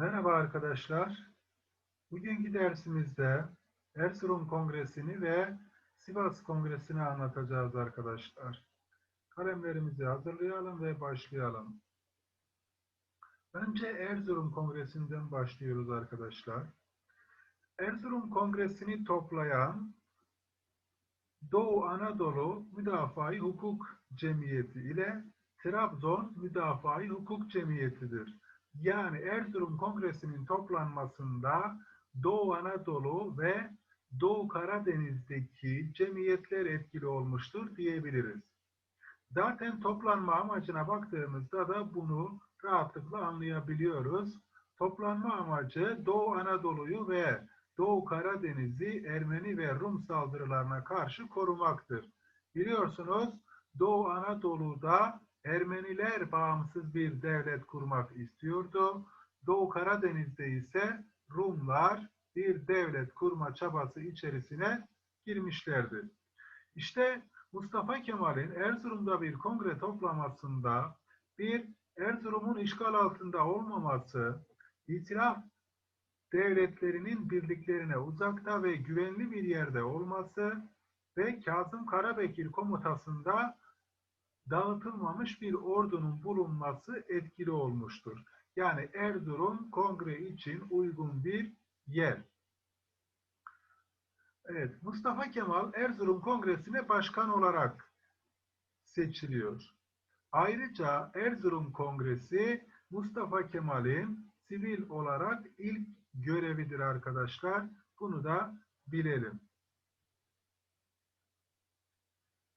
Merhaba arkadaşlar. Bugünkü dersimizde Erzurum Kongresi'ni ve Sivas Kongresi'ni anlatacağız arkadaşlar. Kalemlerimizi hazırlayalım ve başlayalım. Önce Erzurum Kongresi'nden başlıyoruz arkadaşlar. Erzurum Kongresi'ni toplayan Doğu Anadolu Müdafaa-i Hukuk Cemiyeti ile Trabzon Müdafaa-i Hukuk Cemiyeti'dir. Yani Erzurum Kongresi'nin toplanmasında Doğu Anadolu ve Doğu Karadeniz'deki cemiyetler etkili olmuştur diyebiliriz. Zaten toplanma amacına baktığımızda da bunu rahatlıkla anlayabiliyoruz. Toplanma amacı Doğu Anadolu'yu ve Doğu Karadeniz'i Ermeni ve Rum saldırılarına karşı korumaktır. Biliyorsunuz Doğu Anadolu'da Ermeniler bağımsız bir devlet kurmak istiyordu. Doğu Karadeniz'de ise Rumlar bir devlet kurma çabası içerisine girmişlerdi. İşte Mustafa Kemal'in Erzurum'da bir kongre toplamasında bir Erzurum'un işgal altında olmaması, itiraf devletlerinin birliklerine uzakta ve güvenli bir yerde olması ve Kazım Karabekir komutasında dağıtılmamış bir ordunun bulunması etkili olmuştur. Yani Erzurum kongre için uygun bir yer. Evet, Mustafa Kemal Erzurum Kongresi'ne başkan olarak seçiliyor. Ayrıca Erzurum Kongresi Mustafa Kemal'in sivil olarak ilk görevidir arkadaşlar. Bunu da bilelim.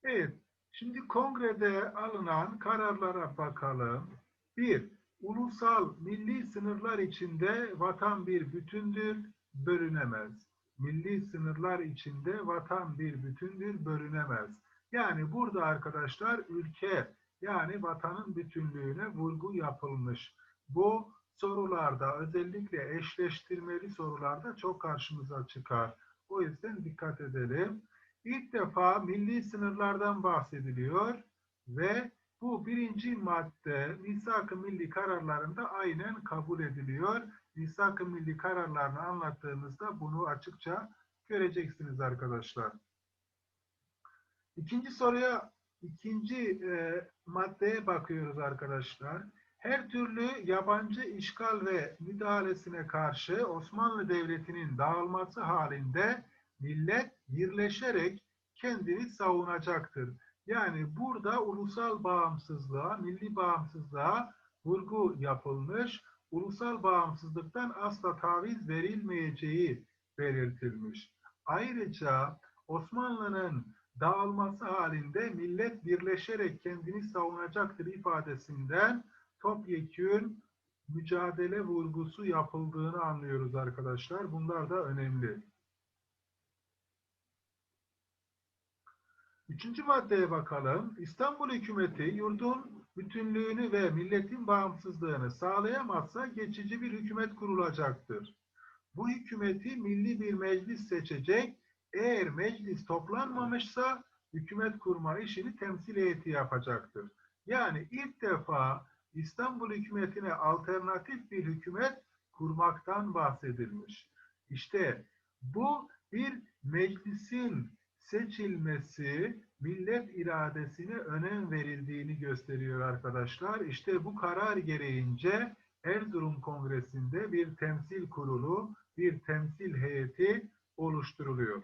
Evet, şimdi kongrede alınan kararlara bakalım. 1. Ulusal milli sınırlar içinde vatan bir bütündür, bölünemez. Milli sınırlar içinde vatan bir bütündür, bölünemez. Yani burada arkadaşlar ülke yani vatanın bütünlüğüne vurgu yapılmış. Bu sorularda özellikle eşleştirmeli sorularda çok karşımıza çıkar. O yüzden dikkat edelim. İlk defa milli sınırlardan bahsediliyor ve bu birinci madde misak-ı milli kararlarında aynen kabul ediliyor. Misak-ı milli kararlarını anlattığımızda bunu açıkça göreceksiniz arkadaşlar. İkinci soruya, ikinci e, maddeye bakıyoruz arkadaşlar. Her türlü yabancı işgal ve müdahalesine karşı Osmanlı Devleti'nin dağılması halinde millet birleşerek kendini savunacaktır. Yani burada ulusal bağımsızlığa, milli bağımsızlığa vurgu yapılmış, ulusal bağımsızlıktan asla taviz verilmeyeceği belirtilmiş. Ayrıca Osmanlı'nın dağılması halinde millet birleşerek kendini savunacaktır ifadesinden topyekün mücadele vurgusu yapıldığını anlıyoruz arkadaşlar. Bunlar da önemli. Üçüncü maddeye bakalım. İstanbul hükümeti yurdun bütünlüğünü ve milletin bağımsızlığını sağlayamazsa geçici bir hükümet kurulacaktır. Bu hükümeti milli bir meclis seçecek. Eğer meclis toplanmamışsa hükümet kurma işini temsil heyeti yapacaktır. Yani ilk defa İstanbul hükümetine alternatif bir hükümet kurmaktan bahsedilmiş. İşte bu bir meclisin seçilmesi millet iradesine önem verildiğini gösteriyor arkadaşlar. İşte bu karar gereğince Erzurum Kongresi'nde bir temsil kurulu, bir temsil heyeti oluşturuluyor.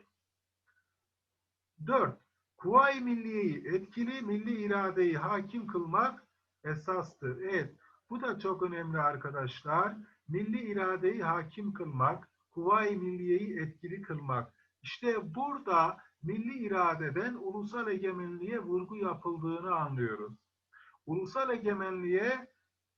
4. Kuvayi Milliye'yi etkili milli iradeyi hakim kılmak esastır. Evet, bu da çok önemli arkadaşlar. Milli iradeyi hakim kılmak, Kuvayi Milliye'yi etkili kılmak. İşte burada milli iradeden ulusal egemenliğe vurgu yapıldığını anlıyoruz. Ulusal egemenliğe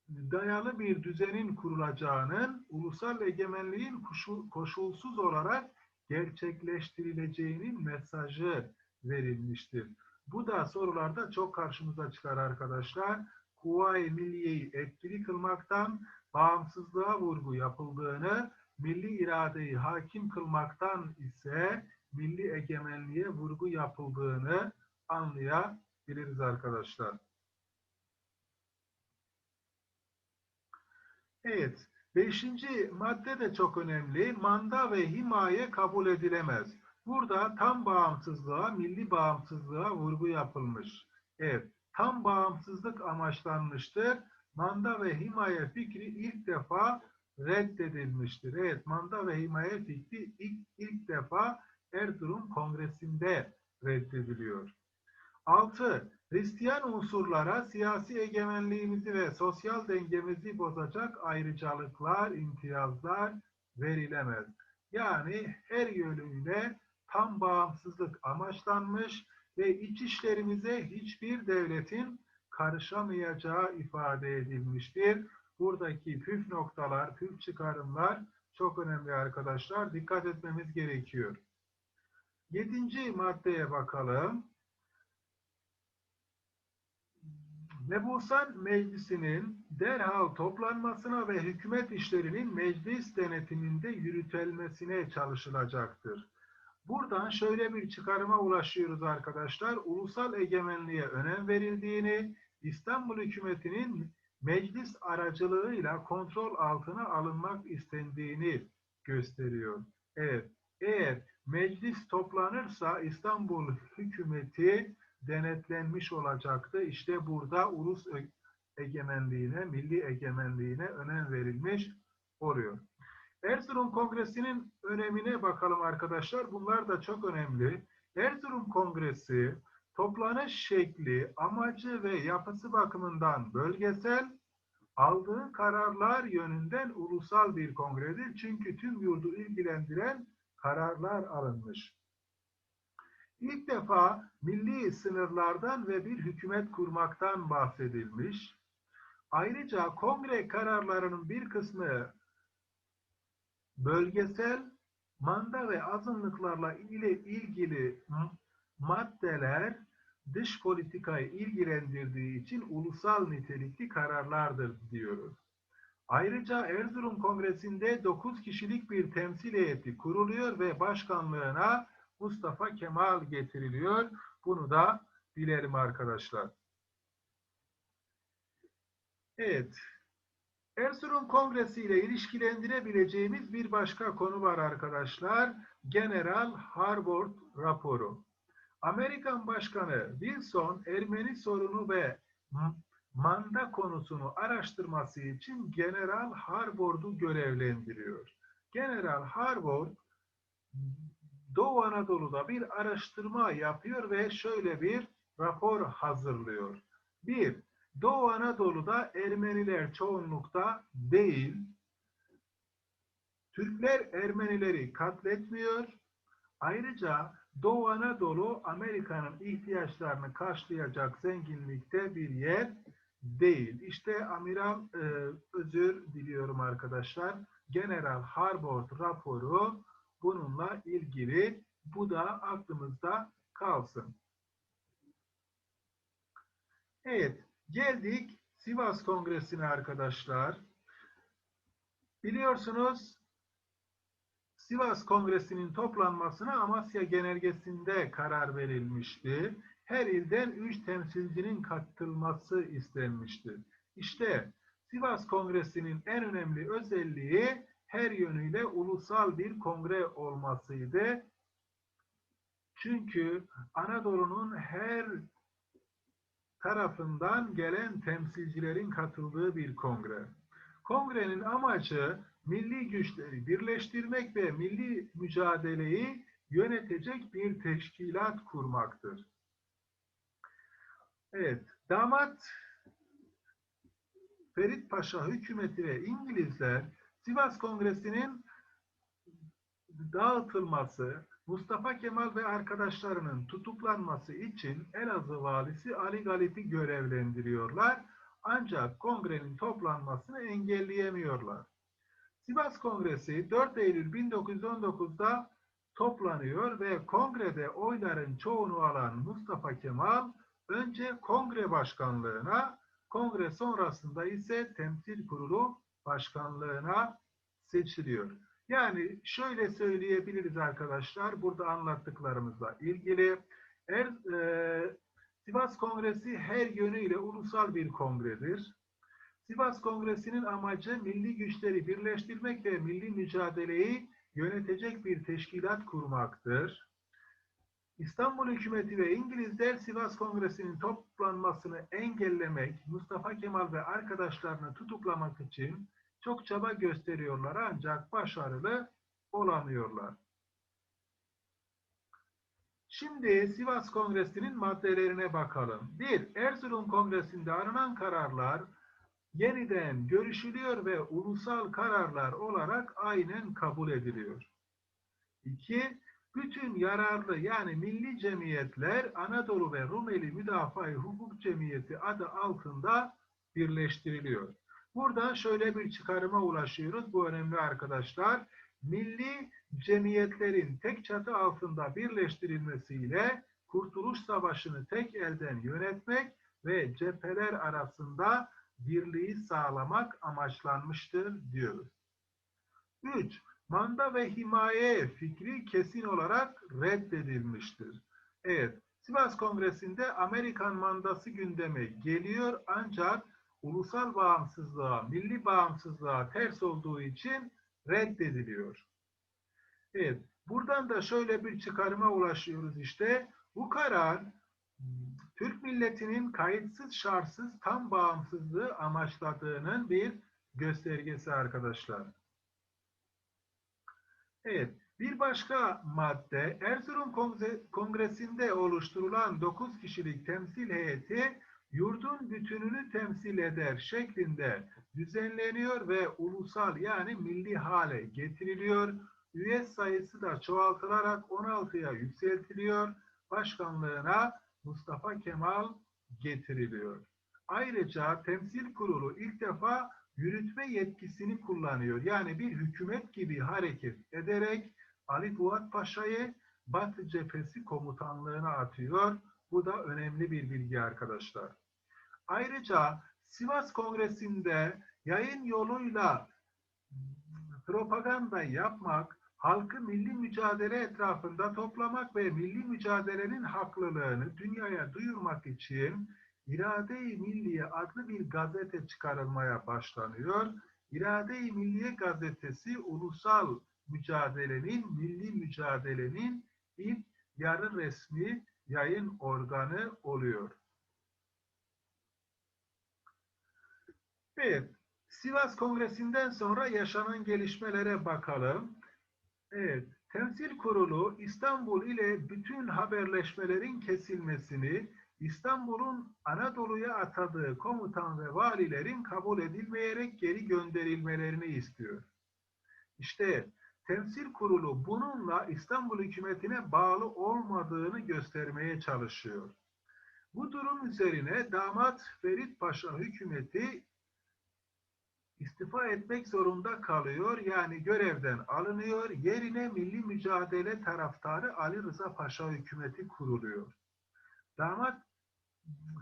dayalı bir düzenin kurulacağının, ulusal egemenliğin koşulsuz olarak gerçekleştirileceğinin mesajı verilmiştir. Bu da sorularda çok karşımıza çıkar arkadaşlar. Kuvayi Milliye'yi etkili kılmaktan bağımsızlığa vurgu yapıldığını, milli iradeyi hakim kılmaktan ise milli egemenliğe vurgu yapıldığını anlayabiliriz arkadaşlar. Evet, Beşinci madde de çok önemli. Manda ve himaye kabul edilemez. Burada tam bağımsızlığa, milli bağımsızlığa vurgu yapılmış. Evet, tam bağımsızlık amaçlanmıştır. Manda ve himaye fikri ilk defa reddedilmiştir. Evet, manda ve himaye fikri ilk, ilk defa Erzurum Kongresi'nde reddediliyor. 6. Hristiyan unsurlara siyasi egemenliğimizi ve sosyal dengemizi bozacak ayrıcalıklar, imtiyazlar verilemez. Yani her yönüyle tam bağımsızlık amaçlanmış ve iç işlerimize hiçbir devletin karışamayacağı ifade edilmiştir. Buradaki püf noktalar, püf çıkarımlar çok önemli arkadaşlar. Dikkat etmemiz gerekiyor. Yedinci maddeye bakalım. Mebusan Meclisi'nin derhal toplanmasına ve hükümet işlerinin meclis denetiminde yürütülmesine çalışılacaktır. Buradan şöyle bir çıkarıma ulaşıyoruz arkadaşlar. Ulusal egemenliğe önem verildiğini, İstanbul hükümetinin meclis aracılığıyla kontrol altına alınmak istendiğini gösteriyor. Evet, eğer meclis toplanırsa İstanbul hükümeti denetlenmiş olacaktı. İşte burada ulus egemenliğine, milli egemenliğine önem verilmiş oluyor. Erzurum Kongresi'nin önemine bakalım arkadaşlar. Bunlar da çok önemli. Erzurum Kongresi toplanış şekli, amacı ve yapısı bakımından bölgesel, aldığı kararlar yönünden ulusal bir kongredir. Çünkü tüm yurdu ilgilendiren kararlar alınmış. İlk defa milli sınırlardan ve bir hükümet kurmaktan bahsedilmiş. Ayrıca kongre kararlarının bir kısmı bölgesel manda ve azınlıklarla ile ilgili maddeler dış politikayı ilgilendirdiği için ulusal nitelikli kararlardır diyoruz. Ayrıca Erzurum Kongresi'nde 9 kişilik bir temsil heyeti kuruluyor ve başkanlığına Mustafa Kemal getiriliyor. Bunu da bilelim arkadaşlar. Evet. Erzurum Kongresi ile ilişkilendirebileceğimiz bir başka konu var arkadaşlar. General Harbord raporu. Amerikan Başkanı Wilson Ermeni sorunu ve manda konusunu araştırması için General Harbord'u görevlendiriyor. General Harbord Doğu Anadolu'da bir araştırma yapıyor ve şöyle bir rapor hazırlıyor. Bir, Doğu Anadolu'da Ermeniler çoğunlukta değil, Türkler Ermenileri katletmiyor. Ayrıca Doğu Anadolu Amerika'nın ihtiyaçlarını karşılayacak zenginlikte bir yer değil. İşte Amiral e, özür diliyorum arkadaşlar. General Harbord raporu bununla ilgili bu da aklımızda kalsın. Evet, geldik Sivas Kongresi'ne arkadaşlar. Biliyorsunuz Sivas Kongresi'nin toplanmasına Amasya Genelgesi'nde karar verilmişti. Her ilden üç temsilcinin katılması istenmişti. İşte Sivas Kongresi'nin en önemli özelliği her yönüyle ulusal bir kongre olmasıydı. Çünkü Anadolu'nun her tarafından gelen temsilcilerin katıldığı bir kongre. Kongrenin amacı milli güçleri birleştirmek ve milli mücadeleyi yönetecek bir teşkilat kurmaktır. Evet, damat Ferit Paşa hükümeti ve İngilizler Sivas Kongresi'nin dağıtılması, Mustafa Kemal ve arkadaşlarının tutuklanması için Elazığ valisi Ali Galip'i görevlendiriyorlar. Ancak kongrenin toplanmasını engelleyemiyorlar. Sivas Kongresi 4 Eylül 1919'da toplanıyor ve kongrede oyların çoğunu alan Mustafa Kemal önce kongre başkanlığına, kongre sonrasında ise temsil kurulu başkanlığına seçiliyor. Yani şöyle söyleyebiliriz arkadaşlar, burada anlattıklarımızla ilgili. Er, e, Sivas Kongresi her yönüyle ulusal bir kongredir. Sivas Kongresi'nin amacı milli güçleri birleştirmek ve milli mücadeleyi yönetecek bir teşkilat kurmaktır. İstanbul hükümeti ve İngilizler Sivas Kongresi'nin toplanmasını engellemek, Mustafa Kemal ve arkadaşlarını tutuklamak için çok çaba gösteriyorlar ancak başarılı olamıyorlar. Şimdi Sivas Kongresi'nin maddelerine bakalım. 1. Erzurum Kongresi'nde alınan kararlar yeniden görüşülüyor ve ulusal kararlar olarak aynen kabul ediliyor. 2. Bütün yararlı yani milli cemiyetler Anadolu ve Rumeli Müdafaa Hukuk Cemiyeti adı altında birleştiriliyor. Buradan şöyle bir çıkarıma ulaşıyoruz. Bu önemli arkadaşlar. Milli cemiyetlerin tek çatı altında birleştirilmesiyle Kurtuluş Savaşı'nı tek elden yönetmek ve cepheler arasında birliği sağlamak amaçlanmıştır diyoruz. 3. Manda ve himaye fikri kesin olarak reddedilmiştir. Evet, Sivas Kongresi'nde Amerikan mandası gündeme geliyor ancak ulusal bağımsızlığa, milli bağımsızlığa ters olduğu için reddediliyor. Evet, buradan da şöyle bir çıkarıma ulaşıyoruz işte. Bu karar Türk milletinin kayıtsız şartsız tam bağımsızlığı amaçladığının bir göstergesi arkadaşlar. Evet, bir başka madde Erzurum Kongresi'nde oluşturulan 9 kişilik temsil heyeti yurdun bütününü temsil eder şeklinde düzenleniyor ve ulusal yani milli hale getiriliyor. Üye sayısı da çoğaltılarak 16'ya yükseltiliyor. Başkanlığına Mustafa Kemal getiriliyor. Ayrıca temsil kurulu ilk defa yürütme yetkisini kullanıyor. Yani bir hükümet gibi hareket ederek Ali Fuat Paşa'yı Batı Cephesi komutanlığına atıyor. Bu da önemli bir bilgi arkadaşlar. Ayrıca Sivas Kongresi'nde yayın yoluyla propaganda yapmak, halkı milli mücadele etrafında toplamak ve milli mücadelenin haklılığını dünyaya duyurmak için İrade-i Milliye adlı bir gazete çıkarılmaya başlanıyor. İrade-i Milliye gazetesi ulusal mücadelenin, milli mücadelenin ilk yarı resmi yayın organı oluyor. Evet, Sivas Kongresi'nden sonra yaşanan gelişmelere bakalım. Evet, Temsil Kurulu İstanbul ile bütün haberleşmelerin kesilmesini, İstanbul'un Anadolu'ya atadığı komutan ve valilerin kabul edilmeyerek geri gönderilmelerini istiyor. İşte Temsil Kurulu bununla İstanbul hükümetine bağlı olmadığını göstermeye çalışıyor. Bu durum üzerine damat Ferit Paşa hükümeti istifa etmek zorunda kalıyor. Yani görevden alınıyor. Yerine milli mücadele taraftarı Ali Rıza Paşa hükümeti kuruluyor. Damat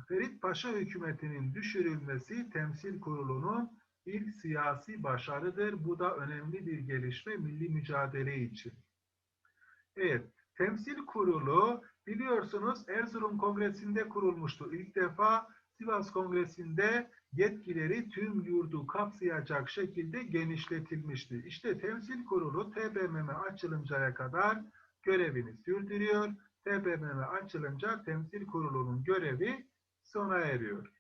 Ferit Paşa hükümetinin düşürülmesi temsil kurulunun ilk siyasi başarıdır. Bu da önemli bir gelişme milli mücadele için. Evet, temsil kurulu biliyorsunuz Erzurum Kongresi'nde kurulmuştu. İlk defa Sivas Kongresi'nde yetkileri tüm yurdu kapsayacak şekilde genişletilmişti. İşte temsil kurulu TBMM açılıncaya kadar görevini sürdürüyor. TBMM açılınca temsil kurulunun görevi sona eriyor.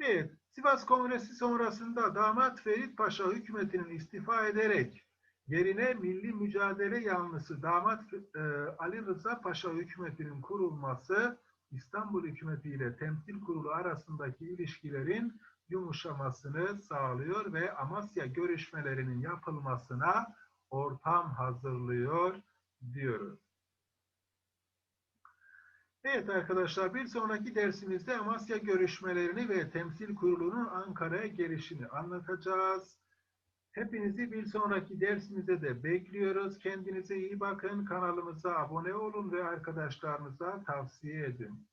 Evet, Sivas Kongresi sonrasında damat Ferit Paşa hükümetinin istifa ederek yerine milli mücadele yanlısı damat e, Ali Rıza Paşa hükümetinin kurulması İstanbul hükümeti ile temsil kurulu arasındaki ilişkilerin yumuşamasını sağlıyor ve Amasya görüşmelerinin yapılmasına ortam hazırlıyor diyoruz. Evet arkadaşlar bir sonraki dersimizde Amasya görüşmelerini ve temsil kurulunun Ankara'ya gelişini anlatacağız. Hepinizi bir sonraki dersimize de bekliyoruz. Kendinize iyi bakın. Kanalımıza abone olun ve arkadaşlarınıza tavsiye edin.